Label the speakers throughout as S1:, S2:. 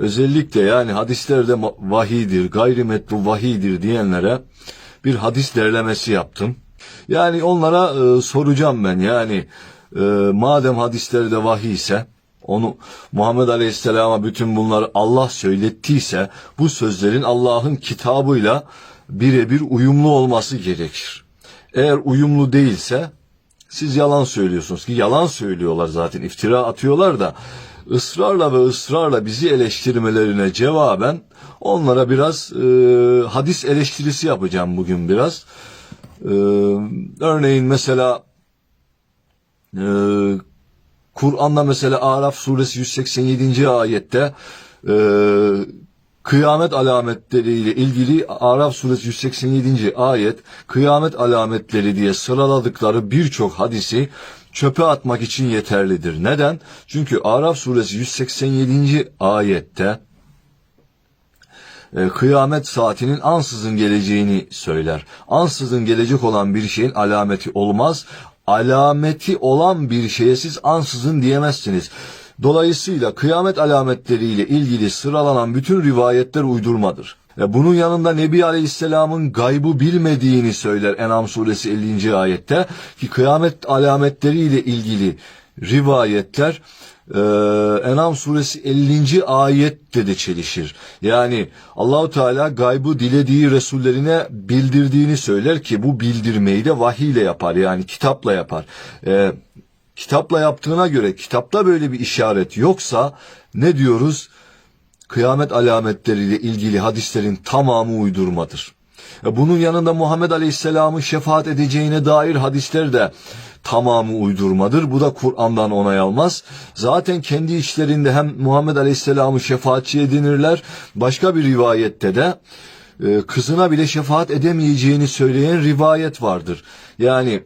S1: özellikle yani hadislerde vahidir, gayrimetlu vahidir diyenlere bir hadis derlemesi yaptım. Yani onlara e, soracağım ben yani e, madem hadislerde vahiy ise onu Muhammed Aleyhisselam'a bütün bunları Allah söylettiyse bu sözlerin Allah'ın kitabıyla birebir uyumlu olması gerekir. Eğer uyumlu değilse siz yalan söylüyorsunuz ki yalan söylüyorlar zaten iftira atıyorlar da ısrarla ve ısrarla bizi eleştirmelerine cevaben onlara biraz e, hadis eleştirisi yapacağım bugün biraz. E, örneğin mesela e, Kur'an'da mesela Araf suresi 187. ayette e, kıyamet alametleriyle ilgili Araf suresi 187. ayet kıyamet alametleri diye sıraladıkları birçok hadisi çöpe atmak için yeterlidir. Neden? Çünkü Araf suresi 187. ayette e, kıyamet saatinin ansızın geleceğini söyler. Ansızın gelecek olan bir şeyin alameti olmaz. Alameti olan bir şeye siz ansızın diyemezsiniz. Dolayısıyla kıyamet alametleriyle ilgili sıralanan bütün rivayetler uydurmadır. E, Bunun yanında Nebi Aleyhisselam'ın gaybı bilmediğini söyler En'am suresi 50. ayette ki kıyamet alametleriyle ilgili rivayetler e, En'am suresi 50. ayette de çelişir. Yani Allahu Teala gaybı dilediği resullerine bildirdiğini söyler ki bu bildirmeyi de vahiy ile yapar yani kitapla yapar. E, kitapla yaptığına göre kitapta böyle bir işaret yoksa ne diyoruz? Kıyamet alametleriyle ilgili hadislerin tamamı uydurmadır. E, Bunun yanında Muhammed Aleyhisselam'ın şefaat edeceğine dair hadisler de tamamı uydurmadır. Bu da Kur'an'dan onay almaz. Zaten kendi içlerinde hem Muhammed Aleyhisselam'ı şefaatçi edinirler. Başka bir rivayette de e, kızına bile şefaat edemeyeceğini söyleyen rivayet vardır. Yani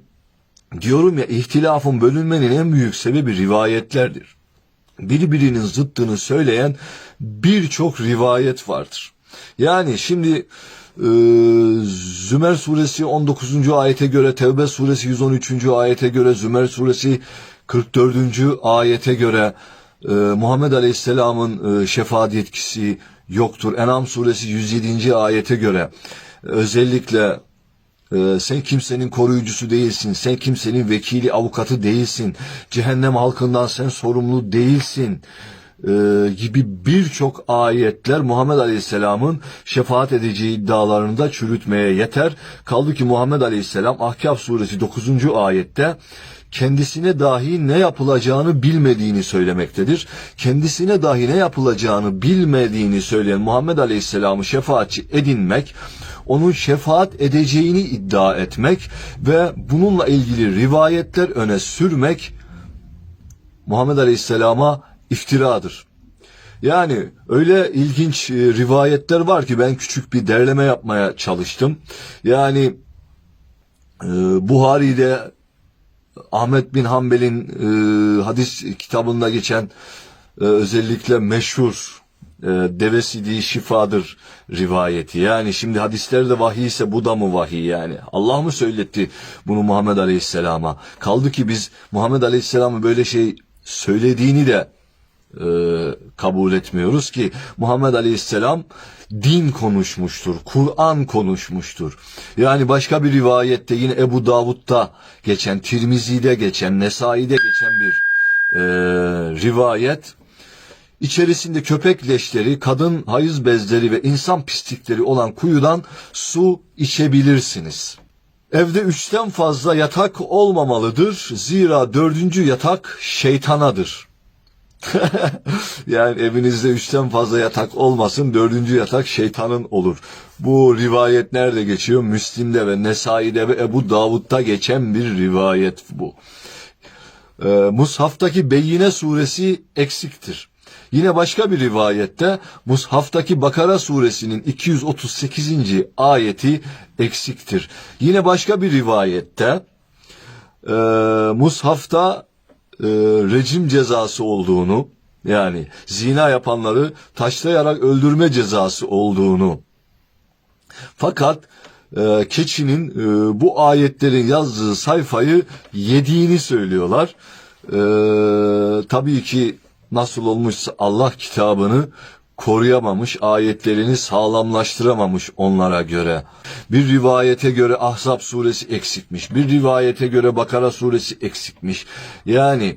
S1: diyorum ya ihtilafın bölünmenin en büyük sebebi rivayetlerdir. Birbirinin zıttını söyleyen birçok rivayet vardır. Yani şimdi e, Zümer suresi 19. ayete göre, Tevbe suresi 113. ayete göre, Zümer suresi 44. ayete göre e, Muhammed Aleyhisselam'ın e, şefaat yetkisi yoktur. En'am suresi 107. ayete göre özellikle ee, sen kimsenin koruyucusu değilsin. Sen kimsenin vekili, avukatı değilsin. Cehennem halkından sen sorumlu değilsin. Ee, gibi birçok ayetler Muhammed Aleyhisselam'ın şefaat edeceği iddialarını da çürütmeye yeter. Kaldı ki Muhammed Aleyhisselam Ahkaf suresi 9. ayette kendisine dahi ne yapılacağını bilmediğini söylemektedir. Kendisine dahi ne yapılacağını bilmediğini söyleyen Muhammed Aleyhisselam'ı şefaatçi edinmek, onun şefaat edeceğini iddia etmek ve bununla ilgili rivayetler öne sürmek Muhammed Aleyhisselam'a iftiradır. Yani öyle ilginç e, rivayetler var ki ben küçük bir derleme yapmaya çalıştım. Yani e, Buhari'de Ahmet bin Hanbel'in e, hadis kitabında geçen özellikle meşhur e, deve sidiği şifadır rivayeti. Yani şimdi hadislerde vahiy ise bu da mı vahiy yani? Allah mı söyletti bunu Muhammed Aleyhisselam'a? Kaldı ki biz Muhammed Aleyhisselam'ın böyle şey söylediğini de e, kabul etmiyoruz ki Muhammed Aleyhisselam din konuşmuştur, Kur'an konuşmuştur. Yani başka bir rivayette yine Ebu Davud'da geçen, Tirmizi'de geçen, Nesai'de geçen bir e, rivayet içerisinde köpek leşleri, kadın hayız bezleri ve insan pislikleri olan kuyudan su içebilirsiniz. Evde üçten fazla yatak olmamalıdır. Zira dördüncü yatak şeytanadır. yani evinizde üçten fazla yatak olmasın, dördüncü yatak şeytanın olur. Bu rivayet nerede geçiyor? Müslim'de ve Nesai'de ve Ebu Davud'da geçen bir rivayet bu. Ee, Mushaftaki Beyyine suresi eksiktir. Yine başka bir rivayette Mushaftaki Bakara suresinin 238. ayeti eksiktir. Yine başka bir rivayette e, Mushafta e, rejim cezası olduğunu yani zina yapanları taşlayarak öldürme cezası olduğunu fakat e, keçinin e, bu ayetlerin yazdığı sayfayı yediğini söylüyorlar. E, tabii ki nasıl olmuşsa Allah kitabını koruyamamış, ayetlerini sağlamlaştıramamış onlara göre. Bir rivayete göre Ahzab suresi eksikmiş, bir rivayete göre Bakara suresi eksikmiş. Yani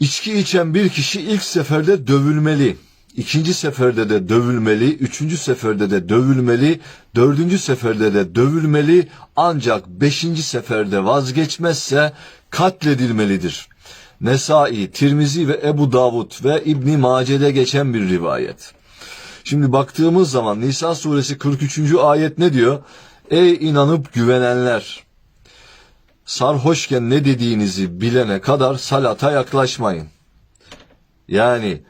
S1: içki içen bir kişi ilk seferde dövülmeli. ikinci seferde de dövülmeli, üçüncü seferde de dövülmeli, dördüncü seferde de dövülmeli, ancak beşinci seferde vazgeçmezse katledilmelidir. Nesai, Tirmizi ve Ebu Davud ve İbni Mace'de geçen bir rivayet. Şimdi baktığımız zaman Nisa suresi 43. ayet ne diyor? Ey inanıp güvenenler! Sarhoşken ne dediğinizi bilene kadar salata yaklaşmayın. Yani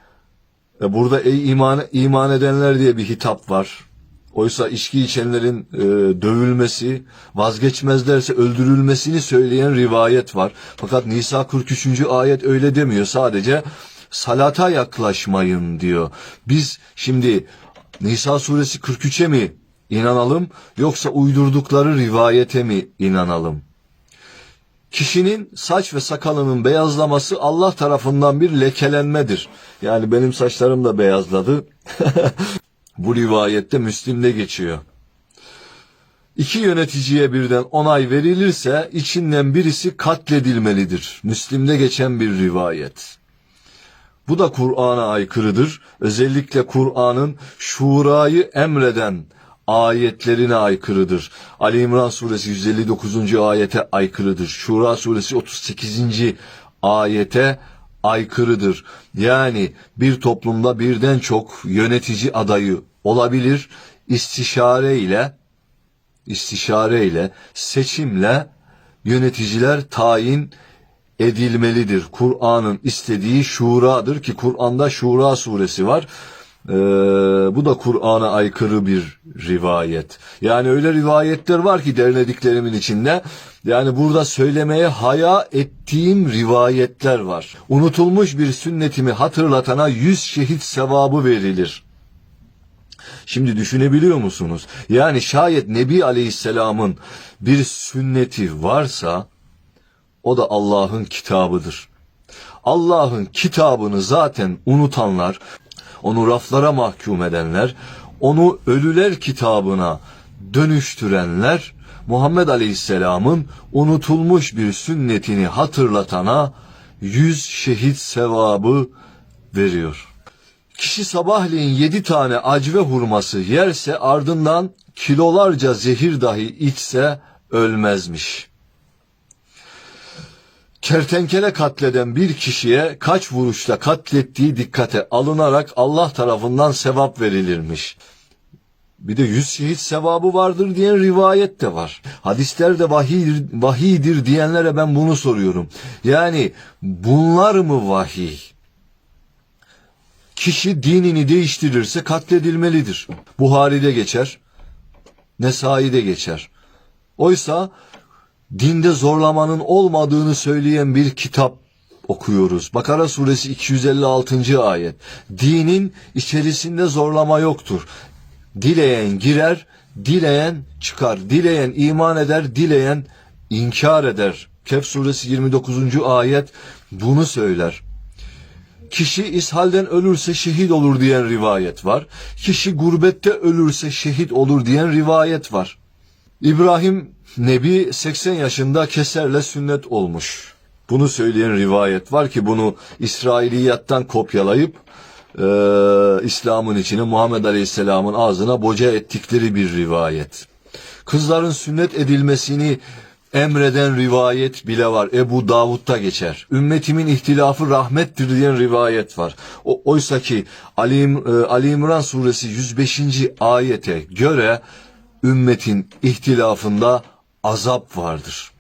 S1: e, burada ey iman, iman edenler diye bir hitap var. Oysa içki içenlerin e, dövülmesi, vazgeçmezlerse öldürülmesini söyleyen rivayet var. Fakat Nisa 43. ayet öyle demiyor. Sadece salata yaklaşmayın diyor. Biz şimdi Nisa suresi 43'e mi inanalım yoksa uydurdukları rivayete mi inanalım? Kişinin saç ve sakalının beyazlaması Allah tarafından bir lekelenmedir. Yani benim saçlarım da beyazladı. Bu rivayette Müslim'de geçiyor. İki yöneticiye birden onay verilirse içinden birisi katledilmelidir. Müslim'de geçen bir rivayet. Bu da Kur'an'a aykırıdır. Özellikle Kur'an'ın şurayı emreden ayetlerine aykırıdır. Ali İmran suresi 159. ayete aykırıdır. Şura suresi 38. ayete aykırıdır. Yani bir toplumda birden çok yönetici adayı olabilir. İstişare ile istişare ile seçimle yöneticiler tayin edilmelidir. Kur'an'ın istediği şuradır ki Kur'an'da Şura suresi var. Ee, bu da Kur'an'a aykırı bir rivayet. Yani öyle rivayetler var ki derlediklerimin içinde. Yani burada söylemeye haya ettiğim rivayetler var. Unutulmuş bir sünnetimi hatırlatana yüz şehit sevabı verilir. Şimdi düşünebiliyor musunuz? Yani şayet Nebi Aleyhisselam'ın bir sünneti varsa o da Allah'ın kitabıdır. Allah'ın kitabını zaten unutanlar, onu raflara mahkum edenler, onu ölüler kitabına dönüştürenler, Muhammed Aleyhisselam'ın unutulmuş bir sünnetini hatırlatana yüz şehit sevabı veriyor. Kişi sabahleyin yedi tane acve hurması yerse ardından kilolarca zehir dahi içse ölmezmiş. Kertenkele katleden bir kişiye kaç vuruşta katlettiği dikkate alınarak Allah tarafından sevap verilirmiş. Bir de yüz şehit sevabı vardır diyen rivayet de var. Hadislerde vahiy, vahiydir diyenlere ben bunu soruyorum. Yani bunlar mı vahiy? Kişi dinini değiştirirse katledilmelidir. Buhari'de geçer, Nesai'de geçer. Oysa dinde zorlamanın olmadığını söyleyen bir kitap okuyoruz. Bakara suresi 256. ayet. Dinin içerisinde zorlama yoktur. Dileyen girer, dileyen çıkar. Dileyen iman eder, dileyen inkar eder. Kehf suresi 29. ayet bunu söyler. Kişi ishalden ölürse şehit olur diyen rivayet var. Kişi gurbette ölürse şehit olur diyen rivayet var. İbrahim Nebi 80 yaşında keserle sünnet olmuş. Bunu söyleyen rivayet var ki bunu İsrailiyattan kopyalayıp e, İslam'ın içine Muhammed Aleyhisselam'ın ağzına boca ettikleri bir rivayet. Kızların sünnet edilmesini emreden rivayet bile var. Ebu Davud'da geçer. Ümmetimin ihtilafı rahmettir diyen rivayet var. O, oysa ki Ali, e, Ali İmran suresi 105. ayete göre ümmetin ihtilafında azap vardır.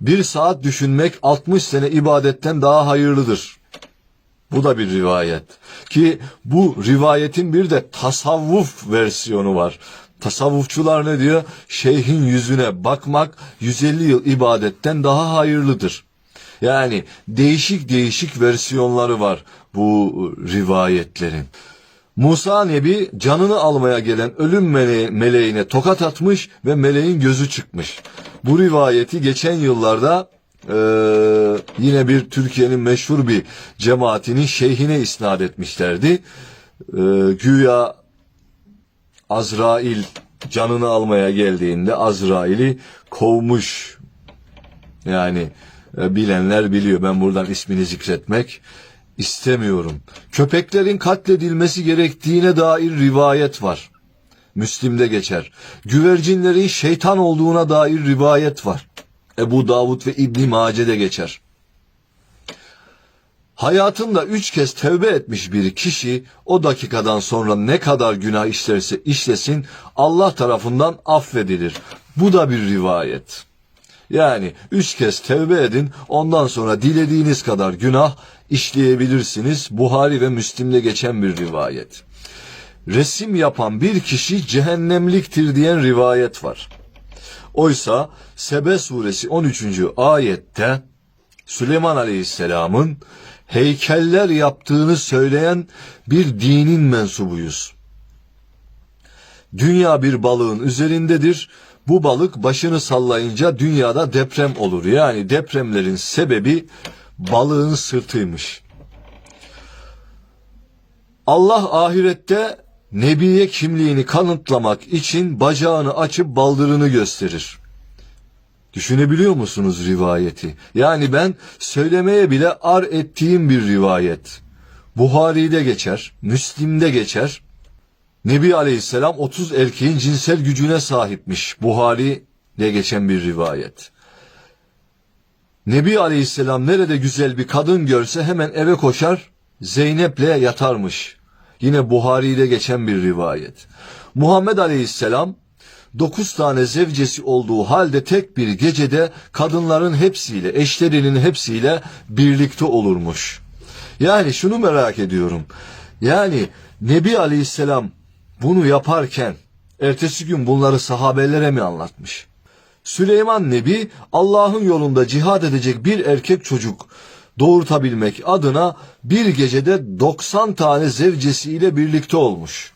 S1: Bir saat düşünmek 60 sene ibadetten daha hayırlıdır. Bu da bir rivayet. Ki bu rivayetin bir de tasavvuf versiyonu var. Tasavvufçular ne diyor? Şeyhin yüzüne bakmak 150 yıl ibadetten daha hayırlıdır. Yani değişik değişik versiyonları var bu rivayetlerin. Musa Nebi canını almaya gelen ölüm mele meleğine tokat atmış ve meleğin gözü çıkmış. Bu rivayeti geçen yıllarda Ee, yine bir Türkiye'nin meşhur bir cemaatinin şeyhine isnat etmişlerdi. Ee, güya Azrail canını almaya geldiğinde Azrail'i kovmuş. Yani e, bilenler biliyor. Ben buradan ismini zikretmek istemiyorum. Köpeklerin katledilmesi gerektiğine dair rivayet var. Müslim'de geçer. Güvercinlerin şeytan olduğuna dair rivayet var. Ebu Davud ve İbn Mace'de geçer. Hayatında üç kez tevbe etmiş bir kişi o dakikadan sonra ne kadar günah işlerse işlesin Allah tarafından affedilir. Bu da bir rivayet. Yani üç kez tevbe edin ondan sonra dilediğiniz kadar günah işleyebilirsiniz. Buhari ve Müslim'de geçen bir rivayet. Resim yapan bir kişi cehennemliktir diyen rivayet var. Oysa Sebe suresi 13. ayette Süleyman Aleyhisselam'ın heykeller yaptığını söyleyen bir dinin mensubuyuz. Dünya bir balığın üzerindedir. Bu balık başını sallayınca dünyada deprem olur. Yani depremlerin sebebi balığın sırtıymış. Allah ahirette Nebiye kimliğini kanıtlamak için bacağını açıp baldırını gösterir. Düşünebiliyor musunuz rivayeti? Yani ben söylemeye bile ar ettiğim bir rivayet. Buhari'de geçer, Müslim'de geçer. Nebi Aleyhisselam 30 erkeğin cinsel gücüne sahipmiş. Buhari'de geçen bir rivayet. Nebi Aleyhisselam nerede güzel bir kadın görse hemen eve koşar, Zeynep'le yatarmış. Yine Buhari'de geçen bir rivayet. Muhammed Aleyhisselam dokuz tane zevcesi olduğu halde tek bir gecede kadınların hepsiyle, eşlerinin hepsiyle birlikte olurmuş. Yani şunu merak ediyorum. Yani Nebi Aleyhisselam bunu yaparken ertesi gün bunları sahabelere mi anlatmış? Süleyman Nebi Allah'ın yolunda cihad edecek bir erkek çocuk doğurtabilmek adına bir gecede 90 tane zevcesiyle birlikte olmuş.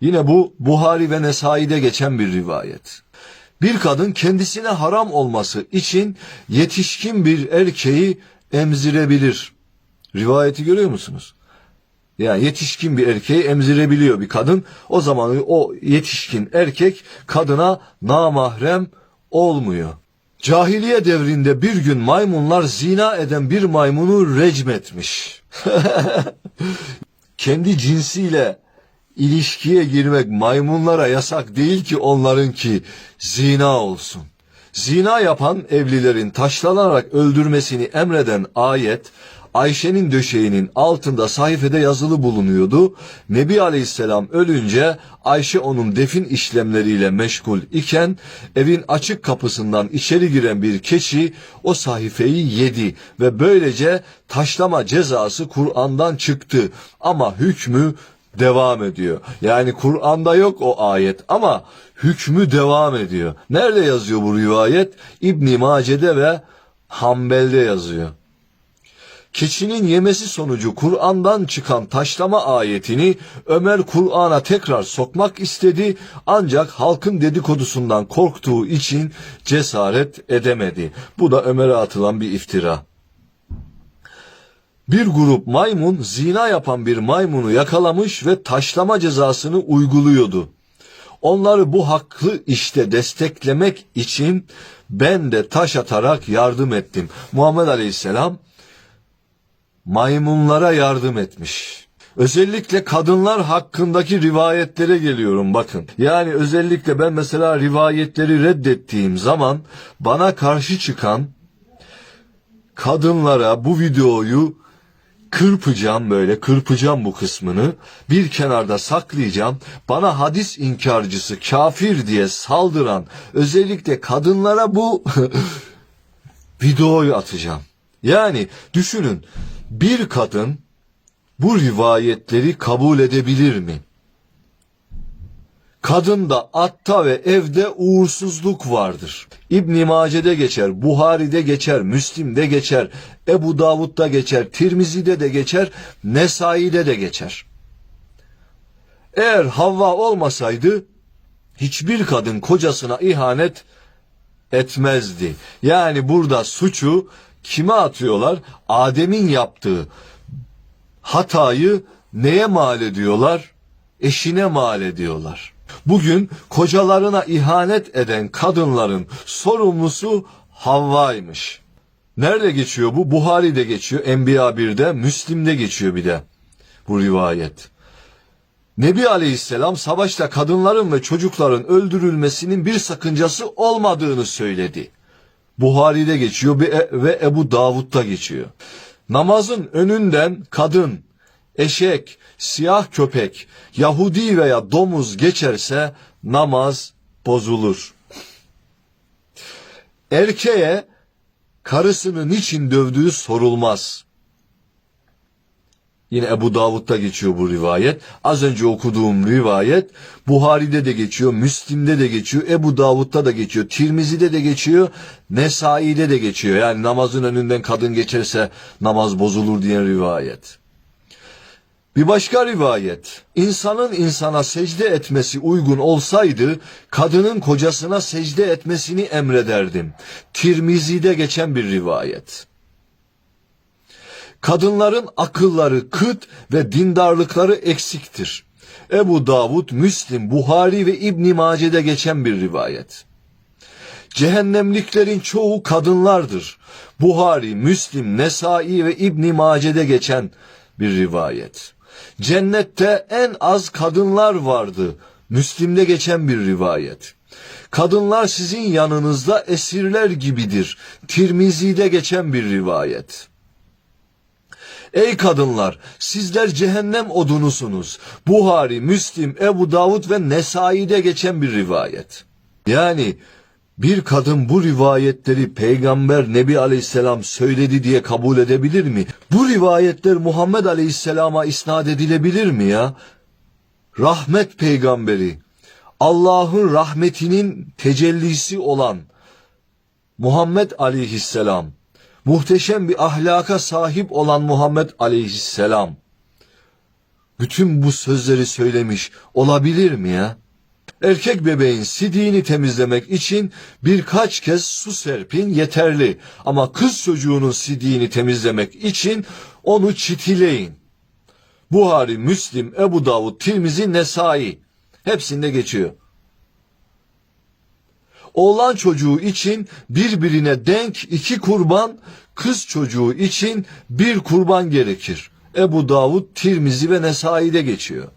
S1: Yine bu Buhari ve Nesai'de geçen bir rivayet. Bir kadın kendisine haram olması için yetişkin bir erkeği emzirebilir. Rivayeti görüyor musunuz? Yani yetişkin bir erkeği emzirebiliyor bir kadın. O zaman o yetişkin erkek kadına namahrem olmuyor. Cahiliye devrinde bir gün maymunlar zina eden bir maymunu recmetmiş. Kendi cinsiyle ilişkiye girmek maymunlara yasak değil ki onlarınki zina olsun. Zina yapan evlilerin taşlanarak öldürmesini emreden ayet Ayşe'nin döşeğinin altında sayfede yazılı bulunuyordu. Nebi Aleyhisselam ölünce Ayşe onun defin işlemleriyle meşgul iken evin açık kapısından içeri giren bir keçi o sayfayı yedi ve böylece taşlama cezası Kur'an'dan çıktı ama hükmü devam ediyor. Yani Kur'an'da yok o ayet ama hükmü devam ediyor. Nerede yazıyor bu rivayet? İbn Mace'de ve Hanbel'de yazıyor. Keçinin yemesi sonucu Kur'an'dan çıkan taşlama ayetini Ömer Kur'an'a tekrar sokmak istedi ancak halkın dedikodusundan korktuğu için cesaret edemedi. Bu da Ömer'e atılan bir iftira. Bir grup maymun zina yapan bir maymunu yakalamış ve taşlama cezasını uyguluyordu. Onları bu haklı işte desteklemek için ben de taş atarak yardım ettim. Muhammed Aleyhisselam maymunlara yardım etmiş. Özellikle kadınlar hakkındaki rivayetlere geliyorum bakın. Yani özellikle ben mesela rivayetleri reddettiğim zaman bana karşı çıkan kadınlara bu videoyu kırpacağım böyle kırpacağım bu kısmını bir kenarda saklayacağım bana hadis inkarcısı kafir diye saldıran özellikle kadınlara bu videoyu atacağım. Yani düşünün bir kadın bu rivayetleri kabul edebilir mi? Kadında atta ve evde uğursuzluk vardır. İbn Mace'de geçer, Buhari'de geçer, Müslim'de geçer, Ebu Davud'da geçer, Tirmizi'de de geçer, Nesai'de de geçer. Eğer Havva olmasaydı hiçbir kadın kocasına ihanet etmezdi. Yani burada suçu kime atıyorlar? Adem'in yaptığı hatayı neye mal ediyorlar? Eşine mal ediyorlar. Bugün kocalarına ihanet eden kadınların sorumlusu Havva'ymış. Nerede geçiyor bu? Buhari'de geçiyor, Enbiya 1'de, Müslim'de geçiyor bir de bu rivayet. Nebi Aleyhisselam savaşta kadınların ve çocukların öldürülmesinin bir sakıncası olmadığını söyledi. Buhari'de geçiyor ve ve Ebu Davud'da geçiyor. Namazın önünden kadın, eşek, siyah köpek, Yahudi veya domuz geçerse namaz bozulur. Erkeğe karısını niçin dövdüğü sorulmaz. Yine Ebu Davud'da geçiyor bu rivayet. Az önce okuduğum rivayet Buhari'de de geçiyor, Müslim'de de geçiyor, Ebu Davud'da da geçiyor, Tirmizi'de de geçiyor, Nesai'de de geçiyor. Yani namazın önünden kadın geçerse namaz bozulur diyen rivayet. Bir başka rivayet, insanın insana secde etmesi uygun olsaydı, kadının kocasına secde etmesini emrederdim. Tirmizi'de geçen bir rivayet. Kadınların akılları kıt ve dindarlıkları eksiktir. Ebu Davud, Müslim, Buhari ve İbn Mace'de geçen bir rivayet. Cehennemliklerin çoğu kadınlardır. Buhari, Müslim, Nesai ve İbn Mace'de geçen bir rivayet. Cennette en az kadınlar vardı. Müslim'de geçen bir rivayet. Kadınlar sizin yanınızda esirler gibidir. Tirmizi'de geçen bir rivayet. Ey kadınlar sizler cehennem odunusunuz. Buhari, Müslim, Ebu Davud ve Nesai'de geçen bir rivayet. Yani bir kadın bu rivayetleri peygamber Nebi Aleyhisselam söyledi diye kabul edebilir mi? Bu rivayetler Muhammed Aleyhisselam'a isnat edilebilir mi ya? Rahmet peygamberi, Allah'ın rahmetinin tecellisi olan Muhammed Aleyhisselam, muhteşem bir ahlaka sahip olan Muhammed Aleyhisselam, bütün bu sözleri söylemiş olabilir mi ya? Erkek bebeğin sidiğini temizlemek için birkaç kez su serpin yeterli. Ama kız çocuğunun sidiğini temizlemek için onu çitileyin. Buhari, Müslim, Ebu Davud, Tirmizi, Nesai hepsinde geçiyor. Oğlan çocuğu için birbirine denk iki kurban, kız çocuğu için bir kurban gerekir. Ebu Davud, Tirmizi ve Nesai'de geçiyor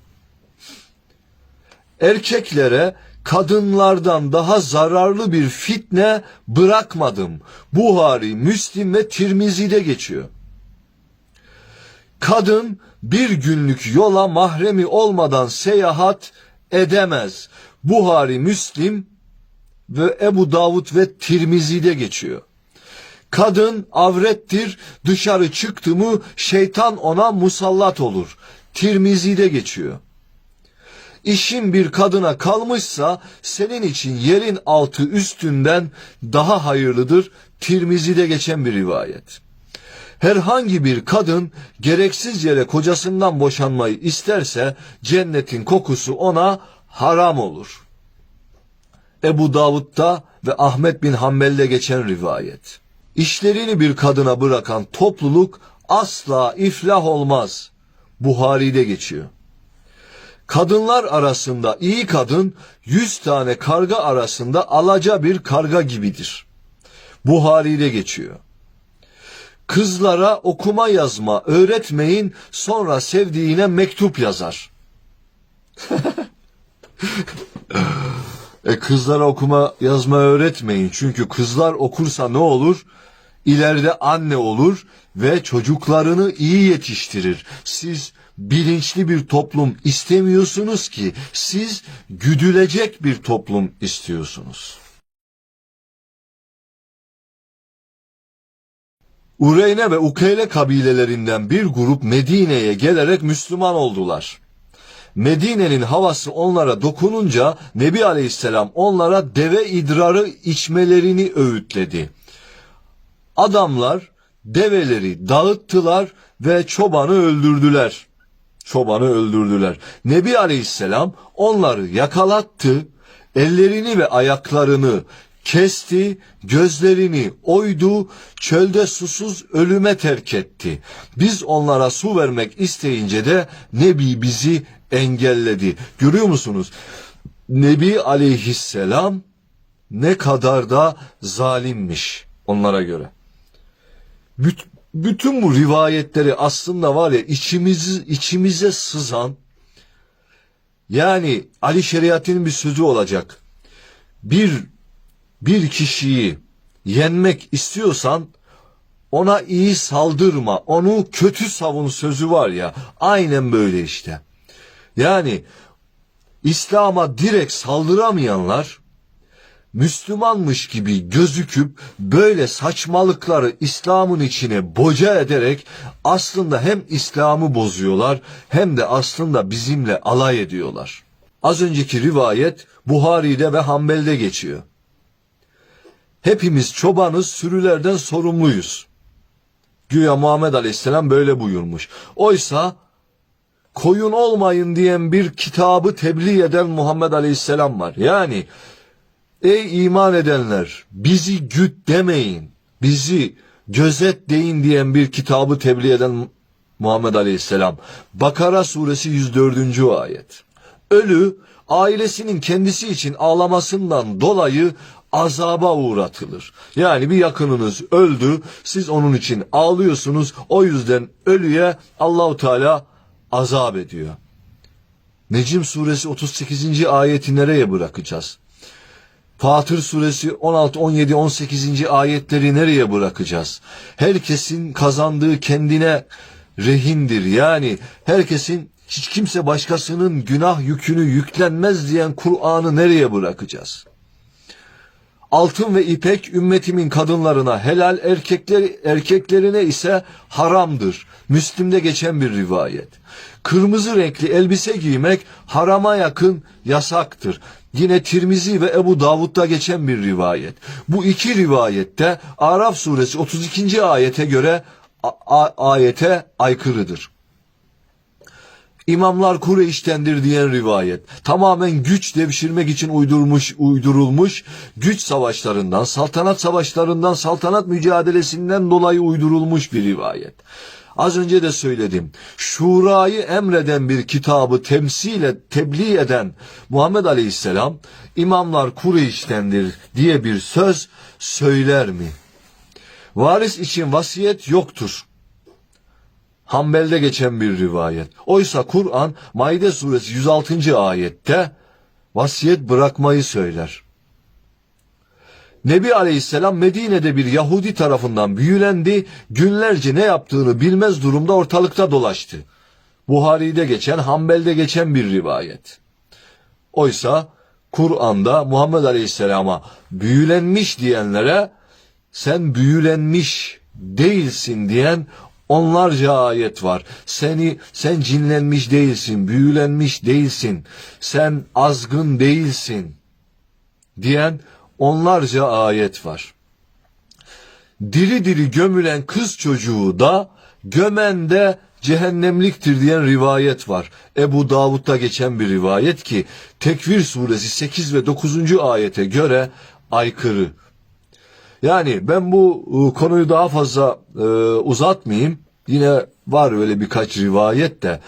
S1: erkeklere kadınlardan daha zararlı bir fitne bırakmadım. Buhari, Müslim ve Tirmizi'de geçiyor. Kadın bir günlük yola mahremi olmadan seyahat edemez. Buhari, Müslim ve Ebu Davud ve Tirmizi'de geçiyor. Kadın avrettir, dışarı çıktı mı şeytan ona musallat olur. Tirmizi'de geçiyor. İşin bir kadına kalmışsa senin için yerin altı üstünden daha hayırlıdır. Tirmizi'de geçen bir rivayet. Herhangi bir kadın gereksiz yere kocasından boşanmayı isterse cennetin kokusu ona haram olur. Ebu Davud'da ve Ahmet bin Hanbel'de geçen rivayet. İşlerini bir kadına bırakan topluluk asla iflah olmaz. Buhari'de geçiyor. Kadınlar arasında iyi kadın yüz tane karga arasında alaca bir karga gibidir. Buhari'de geçiyor. Kızlara okuma yazma öğretmeyin sonra sevdiğine mektup yazar. e kızlara okuma yazma öğretmeyin çünkü kızlar okursa ne olur? İleride anne olur ve çocuklarını iyi yetiştirir. Siz bilinçli bir toplum istemiyorsunuz ki siz güdülecek bir toplum istiyorsunuz. Ureyne ve Ukeyle kabilelerinden bir grup Medine'ye gelerek Müslüman oldular. Medine'nin havası onlara dokununca Nebi Aleyhisselam onlara deve idrarı içmelerini öğütledi. Adamlar develeri dağıttılar ve çobanı öldürdüler çobanı öldürdüler. Nebi Aleyhisselam onları yakalattı, ellerini ve ayaklarını kesti, gözlerini oydu, çölde susuz ölüme terk etti. Biz onlara su vermek isteyince de Nebi bizi engelledi. Görüyor musunuz? Nebi aleyhisselam ne kadar da zalimmiş onlara göre. Büt- bütün bu rivayetleri aslında var ya içimizi, içimize sızan yani Ali Şeriat'ın bir sözü olacak. Bir bir kişiyi yenmek istiyorsan ona iyi saldırma, onu kötü savun sözü var ya. Aynen böyle işte. Yani İslam'a direkt saldıramayanlar Müslümanmış gibi gözüküp böyle saçmalıkları İslam'ın içine boca ederek aslında hem İslam'ı bozuyorlar hem de aslında bizimle alay ediyorlar. Az önceki rivayet Buhari'de ve Hanbel'de geçiyor. Hepimiz çobanız, sürülerden sorumluyuz. Güya Muhammed Aleyhisselam böyle buyurmuş. Oysa koyun olmayın diyen bir kitabı tebliğ eden Muhammed Aleyhisselam var. Yani ey iman edenler bizi güt demeyin, bizi gözet deyin diyen bir kitabı tebliğ eden Muhammed Aleyhisselam. Bakara suresi 104. ayet. Ölü ailesinin kendisi için ağlamasından dolayı azaba uğratılır. Yani bir yakınınız öldü, siz onun için ağlıyorsunuz. O yüzden ölüye Allahu Teala azap ediyor. Necim suresi 38. ayeti nereye bırakacağız? Fatır suresi 16, 17, 18. ayetleri nereye bırakacağız? Herkesin kazandığı kendine rehindir. Yani herkesin hiç kimse başkasının günah yükünü yüklenmez diyen Kur'an'ı nereye bırakacağız? Altın ve ipek ümmetimin kadınlarına helal erkekler, erkeklerine ise haramdır. Müslim'de geçen bir rivayet. Kırmızı renkli elbise giymek harama yakın yasaktır. Yine Tirmizi ve Ebu Davud'da geçen bir rivayet. Bu iki rivayette Araf suresi 32. ayete göre ayete aykırıdır. İmamlar Kureyş'tendir diyen rivayet. Tamamen güç devşirmek için uydurmuş, uydurulmuş güç savaşlarından, saltanat savaşlarından, saltanat mücadelesinden dolayı uydurulmuş bir rivayet. Az önce de söyledim. Şurayı emreden bir kitabı temsile tebliğ eden Muhammed Aleyhisselam imamlar Kureyş'tendir diye bir söz söyler mi? Varis için vasiyet yoktur. Hanbel'de geçen bir rivayet. Oysa Kur'an Maide suresi 106. ayette vasiyet bırakmayı söyler. Nebi Aleyhisselam Medine'de bir Yahudi tarafından büyülendi, günlerce ne yaptığını bilmez durumda ortalıkta dolaştı. Buhari'de geçen, Hanbel'de geçen bir rivayet. Oysa Kur'an'da Muhammed Aleyhisselam'a büyülenmiş diyenlere sen büyülenmiş değilsin diyen onlarca ayet var. Seni sen cinlenmiş değilsin, büyülenmiş değilsin. Sen azgın değilsin diyen onlarca ayet var. Diri diri gömülen kız çocuğu da gömen de cehennemliktir diyen rivayet var. Ebu Davud'da geçen bir rivayet ki Tekvir suresi 8 ve 9. ayete göre aykırı. Yani ben bu e, konuyu daha fazla e, uzatmayayım. Yine var öyle birkaç rivayet de.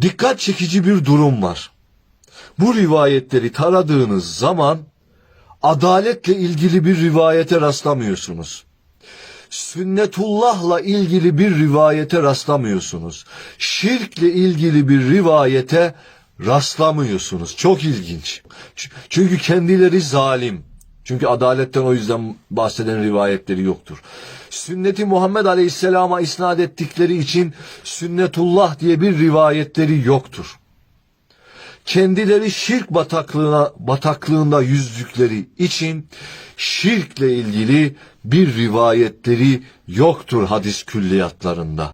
S1: Dikkat çekici bir durum var. Bu rivayetleri taradığınız zaman adaletle ilgili bir rivayete rastlamıyorsunuz. Sünnetullah'la ilgili bir rivayete rastlamıyorsunuz. Şirkle ilgili bir rivayete rastlamıyorsunuz. Çok ilginç. Çünkü kendileri zalim. Çünkü adaletten o yüzden bahseden rivayetleri yoktur. Sünneti Muhammed Aleyhisselam'a isnat ettikleri için sünnetullah diye bir rivayetleri yoktur kendileri şirk bataklığına bataklığında yüzdükleri için şirkle ilgili bir rivayetleri yoktur hadis külliyatlarında.